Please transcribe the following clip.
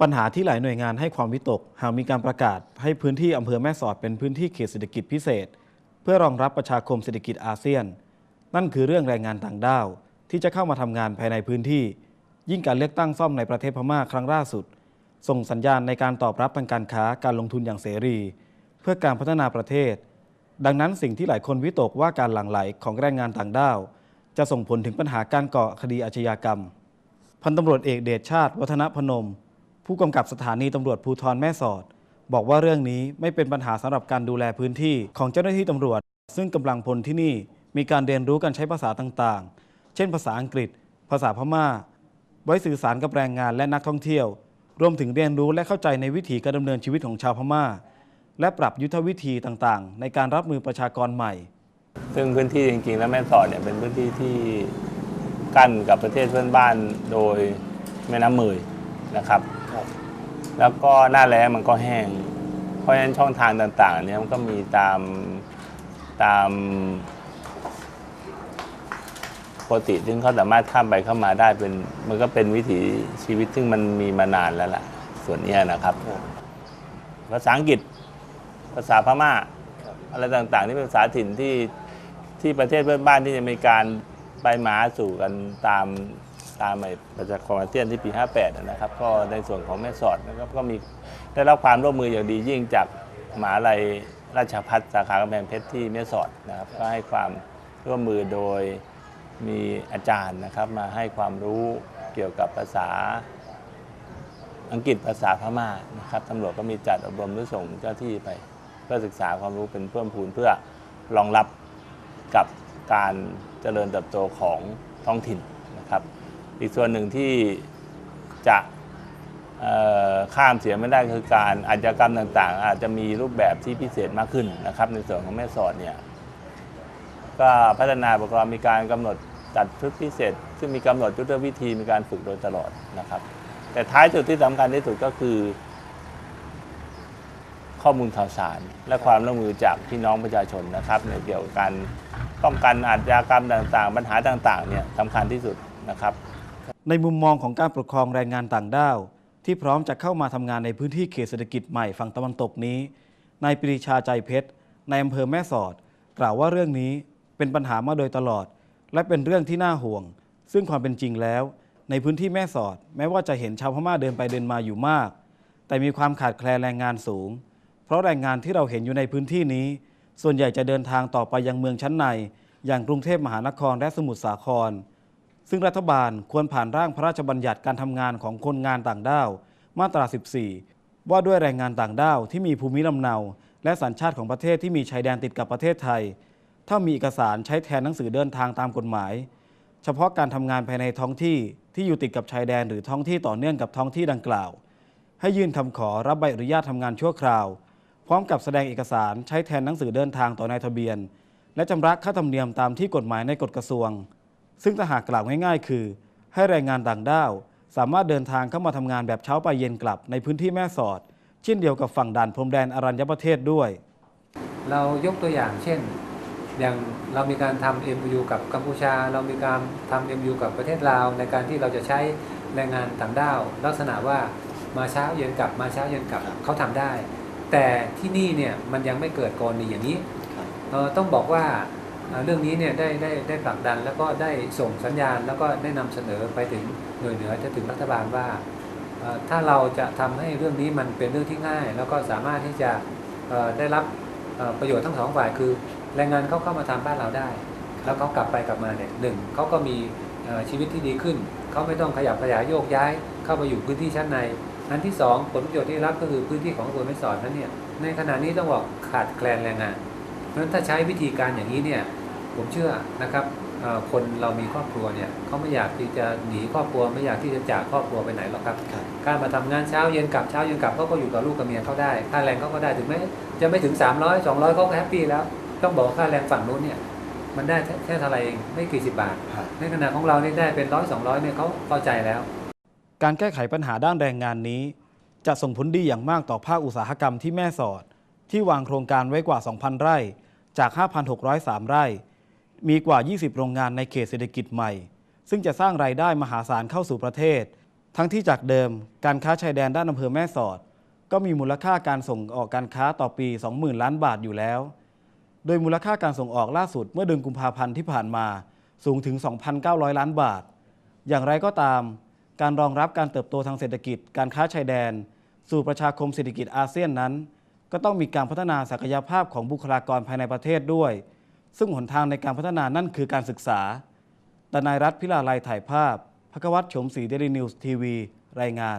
ปัญหาที่หลายหน่วยงานให้ความวิตก หากมีการประกาศให้พื้นที่อำเภอแม่สอดเป็นพื้นที่เขตเศรษฐกิจพิเศษ เพื่อรองรับประชาคมเศรษฐกิจอาเซียน นั่นคือเรื่องแรงงานต่างด้าว ที่จะเข้ามาทำงานภายในพื้นที่ ยิ่งการเลือกตั้งซ่อมในประเทศพม่าครั้งล่าสุด ส่งสัญญาณในการตอบรับทางการค้าการลงทุนอย่างเสรี เพื่อการพัฒนาประเทศ ดังนั้นสิ่งที่หลายคนวิตกว่าการหลั่งไหลของแรงงานต่างด้าว จะส่งผลถึงปัญหาการก่อคดีอาชญากรรม พันตำรวจเอกเดชชาติ วัฒนพนม ผู้กำกับสถานีตำรวจภูธรแม่สอด บอกว่าเรื่องนี้ไม่เป็นปัญหาสำหรับการดูแลพื้นที่ของเจ้าหน้าที่ตำรวจ ซึ่งกำลังพลที่นี่มีการเรียนรู้การใช้ภาษาต่างๆ เช่น ภาษาอังกฤษ ภาษาพม่า ไว้สื่อสารกับแรงงานและนักท่องเที่ยว รวมถึงเรียนรู้และเข้าใจในวิถีการดำเนินชีวิตของชาวพม่า และปรับยุทธวิธีต่างๆ ในการรับมือประชากรใหม่ ซึ่งพื้นที่จริงๆ แล้วแม่สอดเนี่ยเป็นพื้นที่ที่กั้นกับประเทศเพื่อนบ้านโดยแม่น้ำมือนะครับ แล้วก็หน้าแล้งมันก็แห้ง เพราะฉะนั้นช่องทางต่างๆเนี่ยมันก็มีตามตามปกติซึ่งเขาสามารถข้ามไปเข้ามาได้เป็นมันก็เป็นวิถีชีวิตซึ่งมันมีมานานแล้วล่ะ ส่วนนี้นะครับ ภาษาอังกฤษภาษาพม่า อะไรต่างๆ ที่เป็นภาษาถิ่นที่ที่ประเทศเพื่อนบ้านที่จะมีการไปมาสู่กันตาม ตามไอ้ประชากรอาเซียนที่ปี 58นะนะครับ ก็ในส่วนของแม่สอดนะครับก็มีได้รับความร่วมมืออย่างดียิ่งจากหมหาลัยราชพัฒสาขากำแพงเพชรที่แม่สอดนะครับก็ให้ความร่วมมือโดยมีอาจารย์นะครับมาให้ความรู้เกี่ยวกับภาษาอังกฤษภาษาพม่านะครับตำรวจก็มีจัดอบรมหรือส่งเจ้าที่ไป เพื่อศึกษาความรู้เป็นเพิ่มพูนเพื่อรองรับกับการเจริญเติบโตของท้องถิ่นนะครับ อีกส่วนหนึ่งที่จะข้ามเสียไม่ได้คือการอาชญากรรมต่าง ๆ อาจจะมีรูปแบบที่พิเศษมากขึ้นนะครับ ในส่วนของแม่สอดเนี่ยก็พัฒนาประกอบมีการกำหนดจัดชุดพิเศษ ซึ่งมีกำหนดยุทธวิธีมีการฝึกโดยตลอดนะครับ แต่ท้ายสุดที่สำคัญที่สุดก็คือ ข้อมูลข่าวสาร และความร่วมมือจากพี่น้องประชาชนนะครับ ในเกี่ยวกับการป้องกันอาชญากรรมต่าง ๆ ปัญหาต่างๆเนี่ยสำคัญที่สุดนะครับ ในมุมมองของการปกครองแรงงานต่างด้าว ที่พร้อมจะเข้ามาทำงานในพื้นที่เขตเศรษฐกิจใหม่ฝั่งตะวันตกนี้นายปรีชาใจเพชรในอำเภอแม่สอด กล่าวว่าเรื่องนี้เป็นปัญหามาโดยตลอด และเป็นเรื่องที่น่าห่วง ซึ่งความเป็นจริงแล้ว ในพื้นที่แม่สอด แม้ว่าจะเห็นชาวพม่าเดินไปเดินมาอยู่มาก แต่มีความขาดแคลนแรงงานสูง เพราะแรงงานที่เราเห็นอยู่ในพื้นที่นี้ ส่วนใหญ่จะเดินทางต่อไปยังเมืองชั้นใน อย่างกรุงเทพมหานครและสมุทรสาคร ซึ่งรัฐบาลควรผ่านร่างพระราชบัญญัติการทำงานของคนงานต่างด้าว มาตรา 14 ว่าด้วยแรงงานต่างด้าวที่มีภูมิลำเนา และสัญชาติของประเทศที่มีชายแดนติดกับประเทศไทย ถ้ามีเอกสารใช้แทนหนังสือเดินทางตามกฎหมาย เฉพาะการทำงานภายในท้องที่ที่อยู่ติดกับชายแดนหรือท้องที่ต่อเนื่องกับท้องที่ดังกล่าว ให้ยื่นคำขอรับใบอนุญาตทำงานชั่วคราว พร้อมกับแสดงเอกสารใช้แทนหนังสือเดินทางต่อนายทะเบียน และจำระค่าธรรมเนียมตามที่กฎหมายในกฎกระทรวง ซึ่งถ้าหากกล่าวง่ายๆ คือ ให้แรงงานต่างด้าว สามารถเดินทางเข้ามาทำงานแบบเช้าไปเย็นกลับในพื้นที่แม่สอด เช่นเดียวกับฝั่งด่านพรมแดนอรัญญประเทศด้วย เรายกตัวอย่างเช่น อย่างเรามีการทำ MOU กับกัมพูชา เรามีการทำ MOU กับประเทศลาวในการที่เราจะใช้แรงงานต่างด้าว ลักษณะว่ามาเช้าเย็นกลับมาเช้าเย็นกลับเขาทำได้ แต่ที่นี่เนี่ยมันยังไม่เกิดกรณีอย่างนี้เอ่อต้องบอกว่า เรื่องนี้เนี่ยได้ได้ได้ผลักดันแล้วก็ได้ส่งสัญญาณแล้วก็ได้นำเสนอไปถึงหน่วยเหนือจะถึงรัฐบาลว่าถ้าเราจะทำให้เรื่องนี้มันเป็นเรื่องที่ง่าย แล้วก็สามารถที่จะได้รับประโยชน์ทั้งสองฝ่ายคือแรงงานเขาเข้ามาทำบ้านเราได้ แล้วเขากลับไปกลับมาเนี่ยหนึ่งเขาก็มีชีวิตที่ดีขึ้น เขาไม่ต้องขยับขยายโยกย้าย เข้าไปอยู่พื้นที่ชั้นใน อันที่สองผลประโยชน์ที่รับก็คือพื้นที่ของอำเภอแม่สอดนั้นเนี่ยในขณะนี้ต้องบอกขาดแคลนแรงงานเพราะฉะนั้นถ้าใช้วิธีการอย่างนี้เนี่ย ผมเชื่อนะครับเอ่อคนเรามีครอบครัวเนี่ยเขาไม่อยากที่จะหนีครอบครัวไม่อยากที่จะจากครอบครัวไปไหนหรอกครับการมาทำงานเช้าเย็นกลับเช้าเย็นกลับเขาก็อยู่กับลูกกับเมียเขาได้ค่าแรงเขาก็ได้ถึงแม้จะไม่ถึง 300 200เขาก็แฮปปี้แล้ว ต้องบอกว่าค่าแรงฝั่งนู้นเนี่ยมันได้แค่แค่เท่าไหร่เองไม่กี่สิบบาท ในขณะของเรานี่ได้เป็นร้อยสองร้อยเนี่ยเขาเข้าใจแล้ว การแก้ไขปัญหาด้านแรงงานนี้ จะส่งผลดีอย่างมากต่อภาคอุตสาหกรรมที่แม่สอด ที่วางโครงการไว้กว่า 2,000 ไร่ จาก 5,603 ไร่ มีกว่า 20 โรงงานในเขตเศรษฐกิจใหม่ ซึ่งจะสร้างรายได้มหาศาลเข้าสู่ประเทศ ทั้งที่จากเดิม การค้าชายแดนด้านอำเภอแม่สอด ก็มีมูลค่าการส่งออกการค้าต่อปี 20,000 ล้านบาทอยู่แล้ว โดยมูลค่าการส่งออกล่าสุดเมื่อเดือนกุมภาพันธ์ที่ผ่านมาสูงถึง 2,900 ล้านบาท อย่างไรก็ตาม การรองรับการเติบโตทางเศรษฐกิจ การค้าชายแดน สู่ประชาคมเศรษฐกิจอาเซียนนั้น ก็ต้องมีการพัฒนาศักยภาพของบุคลากรภายในประเทศด้วย ซึ่งหนทางในการพัฒนานั่นคือการศึกษาตนายรัฐพิลาลัยถ่ายภาพพกวัตรชมศรีเดลินิวส์ทีวี รายงาน